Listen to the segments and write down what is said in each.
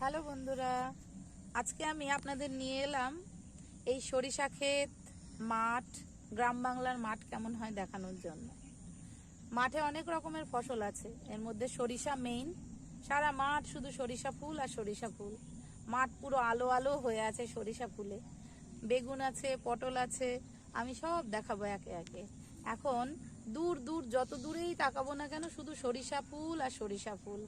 Hello বন্ধুরা, আজকে আমি আপনাদের নিয়ে এলাম এই সরিষা ক্ষেত মাঠ, গ্রাম বাংলার মাঠ কেমন হয় দেখানোর জন্য। মাঠে অনেক রকমের ফসল আছে, এর মধ্যে সরিষা মেইন সারা মাঠ শুধু সরিষা ফুল আর সরিষা ফুল। মাঠ পুরো আলো আলো হয়ে আছে সরিষা ফুলে। বেগুন আছে, পটল আছে, আমি সব দেখাবো একে একে। এখন দূর দূর, যত দূরেই তাকাবো না কেন, শুধু সরিষা ফুল আর সরিষা ফুল।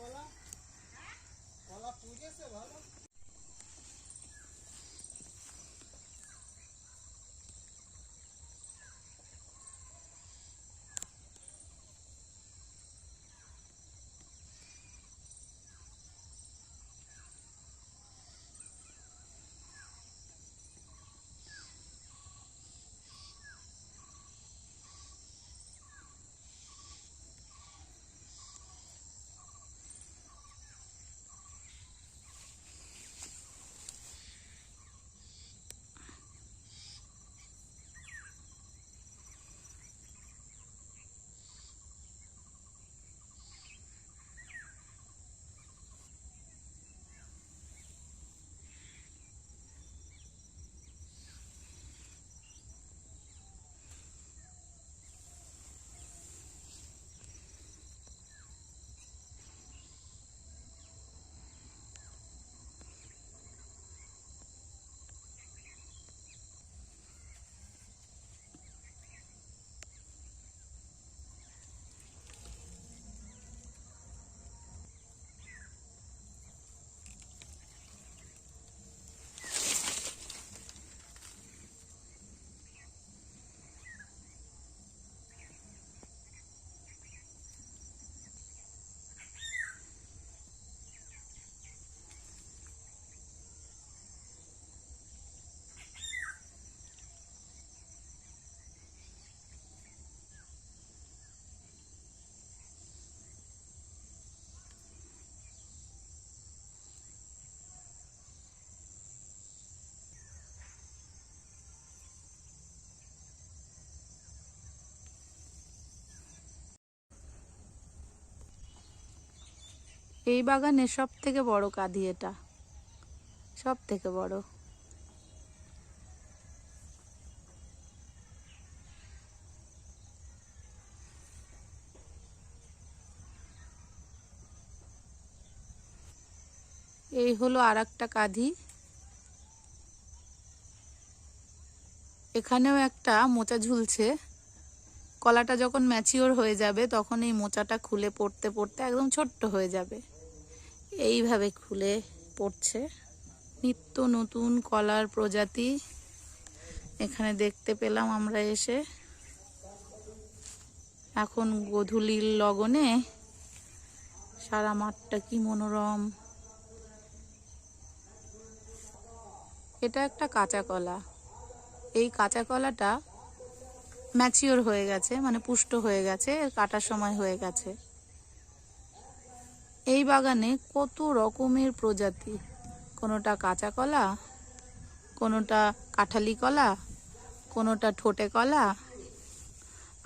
কলা এই বাগানে সব থেকে বড় কাঁদি এটা। সব থেকে বড়। এই হলো আর একটা কাঁধি। এখানেও একটা মোচা ঝুলছে। কলাটা যখন ম্যাচিওর হয়ে যাবে, তখন এই মোচাটা খুলে পড়তে পড়তে একদম ছোট্ট হয়ে যাবে। এইভাবে খুলে পড়ছে। নিত্য নতুন কলার প্রজাতি। এখানে দেখতে পেলাম আমরা এসে। এখন গধূলির লগনে সারা মাঠটা কি মনোরম। এটা একটা কাঁচা কলা। এই কাঁচা কলাটা ম্যাচিওর হয়ে গেছে মানে পুষ্ট হয়ে গেছে, কাটার সময় হয়ে গেছে। এই বাগানে কত রকমের প্রজাতি। কোনোটা কাঁচা কলা, কোনোটা কাঁঠালি কলা, কোনোটা ঠোঁটে কলা,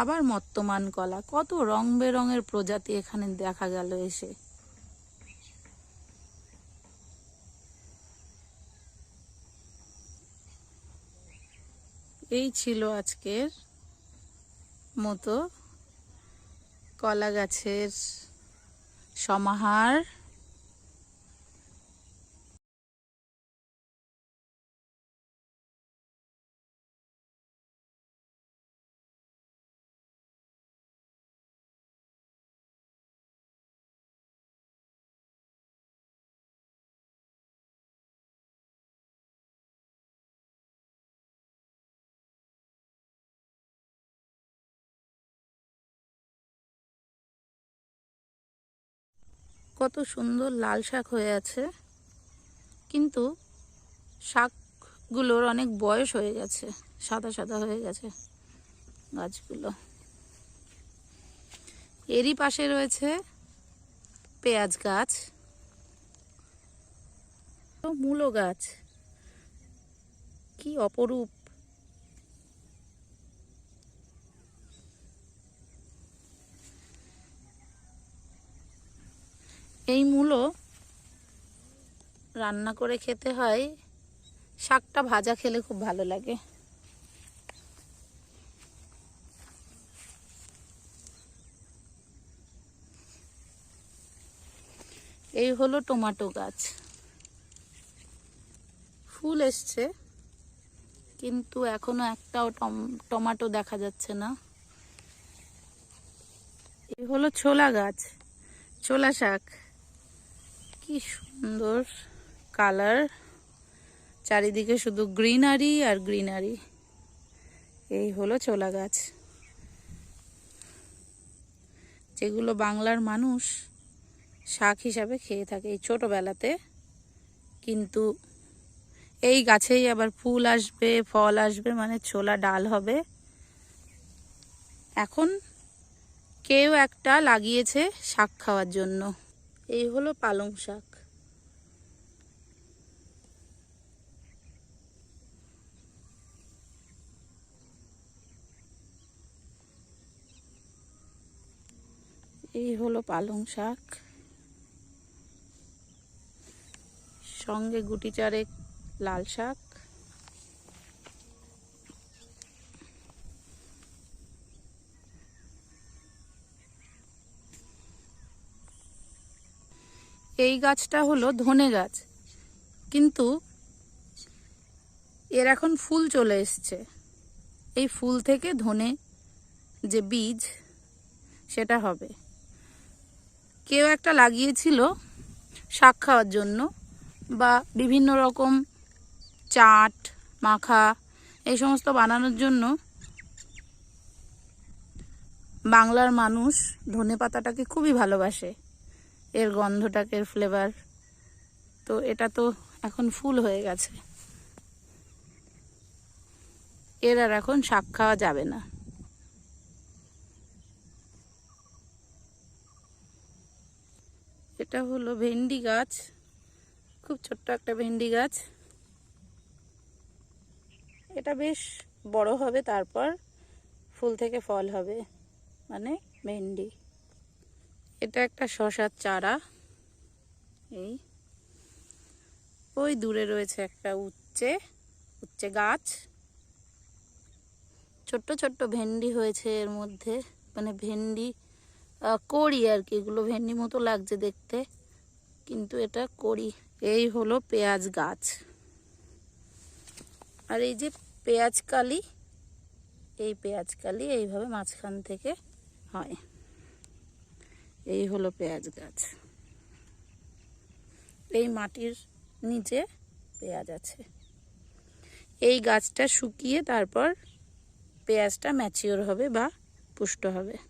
আবার মত্তমান কলা। কত রং বেরঙের প্রজাতি এখানে দেখা গেল এসে। এই ছিল আজকের মতো কলা গাছের সমাহার কত সুন্দর লাল শাক হয়ে আছে। কিন্তু শাকগুলোর অনেক বয়স হয়ে গেছে, সাদা সাদা হয়ে গেছে গাছগুলো। এরই পাশে রয়েছে পেঁয়াজ গাছ, মূলো গাছ। কি অপরূপ এই মূলো রান্না করে খেতে হয়। শাকটা ভাজা খেলে খুব ভালো লাগে। এই হলো টমেটো গাছ। ফুল এসছে, কিন্তু এখনও একটাও টম- টমেটো দেখা যাচ্ছে না। এই হলো ছোলা গাছ, ছোলা শাক। কি সুন্দর কালার। চারিদিকে শুধু গ্রিনারি আর গ্রিনারি। এই হলো ছোলা গাছ। যেগুলো বাংলার মানুষ শাক হিসাবে খেয়ে থাকে এই ছোটোবেলাতে। কিন্তু এই গাছেই আবার ফুল আসবে, ফল আসবে মানে ছোলা ডাল হবে। এখন কেউ একটা লাগিয়েছে শাক খাওয়ার জন্য। এই হলো পালং শাক। এই হলো পালং শাক। সঙ্গে গুটি চারেক লাল শাক। এই গাছটা হলো ধনে গাছ। কিন্তু এর এখন ফুল চলে এসছে। এই ফুল থেকে ধনে যে বীজ, সেটা হবে। কেউ একটা লাগিয়েছিল শাক খাওয়ার জন্য বা বিভিন্ন রকম চাট, মাখা, এই সমস্ত বানানোর জন্য বাংলার মানুষ ধনে পাতাটাকে খুবই ভালোবাসে। এর গন্ধটাকে ফ্লেভার তো এটা তো এখন ফুল হয়ে গেছে। এর আর এখন শাক খাওয়া যাবে না। এটা হলো ভেন্ডি গাছ। খুব ছোট্ট একটা ভেন্ডি গাছ। এটা বেশ বড় হবে, তারপর ফুল থেকে ফল হবে মানে ভেন্ডি। এটা একটা শশার চারা। এই। ওই দূরে রয়েছে একটা উচ্চে উচ্চে গাছ। ছোট্ট ছোট্ট ভেন্ডি হয়েছে এর মধ্যে। মানে ভেন্ডি কড়ি আর কি। এগুলো ভেন্ডি মতো লাগছে দেখতে। কিন্তু এটা কড়ি। এই হলো পেঁয়াজ গাছ। আর এই যে পেঁয়াজ কালি, এই পেঁয়াজ কালি এইভাবে মাঝখান থেকে হয়। এই হলো পেঁয়াজ গাছ। এই মাটির নিচে পেঁয়াজ আছে। এই গাছটা শুকিয়ে তারপর পেঁয়াজটা ম্যাচিওর হবে বা পুষ্ট হবে।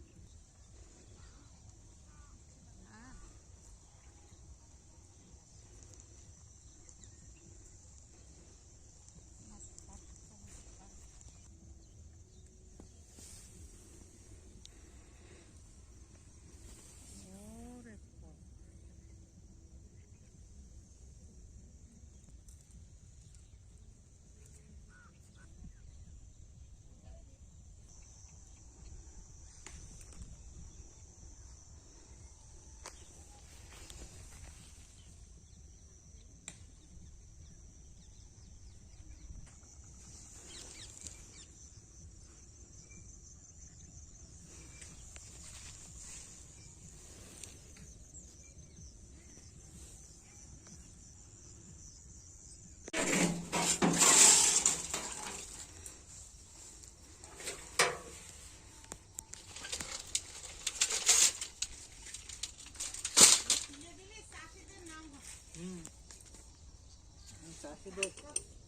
Tá, se dois.